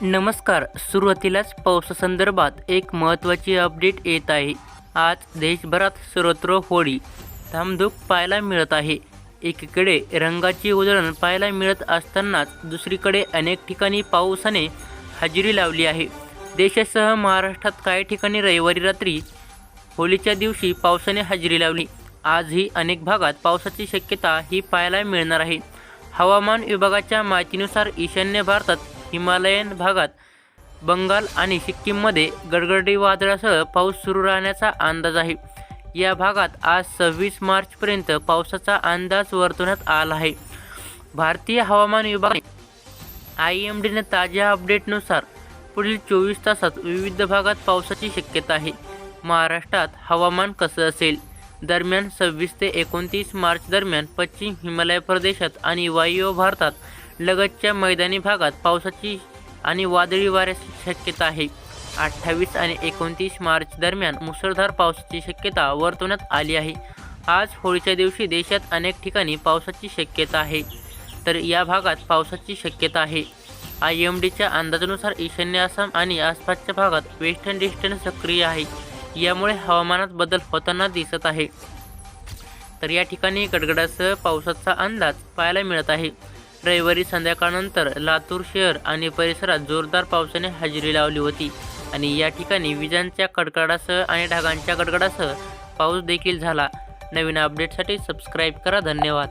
नमस्कार. सुरुवातीलाच पावसासंदर्भात एक महत्त्वाची अपडेट येत आहे. आज देशभरात सर्वत्र होळी धामधूक पाहायला मिळत आहे. एकीकडे रंगाची उधळण पाहायला मिळत असतानाच दुसरीकडे अनेक ठिकाणी पावसाने हजेरी लावली आहे. देशासह महाराष्ट्रात काही ठिकाणी रविवारी रात्री होळीच्या दिवशी पावसाने हजेरी लावली. आजही अनेक भागात पावसाची शक्यता ही पाहायला मिळणार आहे. हवामान विभागाच्या माहितीनुसार ईशान्य भारतात हिमालयन भागात बंगाल आणि सिक्कीममध्ये गडगडी वादळासह पाऊस सुरू राहण्याचा अंदाज आहे. या भागात आज सव्वीस मार्चपर्यंत पावसाचा अंदाज वर्तवण्यात आला आहे. भारतीय हवामान विभागाने आय एम डीने ताज्या अपडेटनुसार पुढील चोवीस तासात विविध भागात पावसाची शक्यता आहे. महाराष्ट्रात हवामान कसं असेल? दरम्यान सव्वीस ते एकोणतीस मार्च दरम्यान पश्चिम हिमालय प्रदेशात आणि वायव्य भारतात लगतच्या मैदानी भागात पावसाची आणि वादळी वाऱ्याची शक्यता आहे. अठ्ठावीस आणि एकोणतीस मार्च दरम्यान मुसळधार पावसाची शक्यता वर्तवण्यात आली आहे. आज होळीच्या दिवशी देशात अनेक ठिकाणी पावसाची शक्यता आहे. तर या भागात पावसाची शक्यता आहे. आय एम डीच्या अंदाजानुसार ईशान्य आसाम आणि आसपासच्या भागात वेस्टर्न डिस्टन्स सक्रिय आहे. यामुळे हवामानात बदल होताना दिसत आहे. तर या ठिकाणी गडगडासह पावसाचा अंदाज पाहायला मिळत आहे. रविवारी संध्याकाळनंतर लातूर शहर आणि परिसरात जोरदार पावसाने हजेरी लावली होती. आणि या ठिकाणी विजांच्या कडकडासह आणि ढगांच्या कडकडासह पाऊस देखील झाला. नवीन अपडेटसाठी सबस्क्राईब करा. धन्यवाद.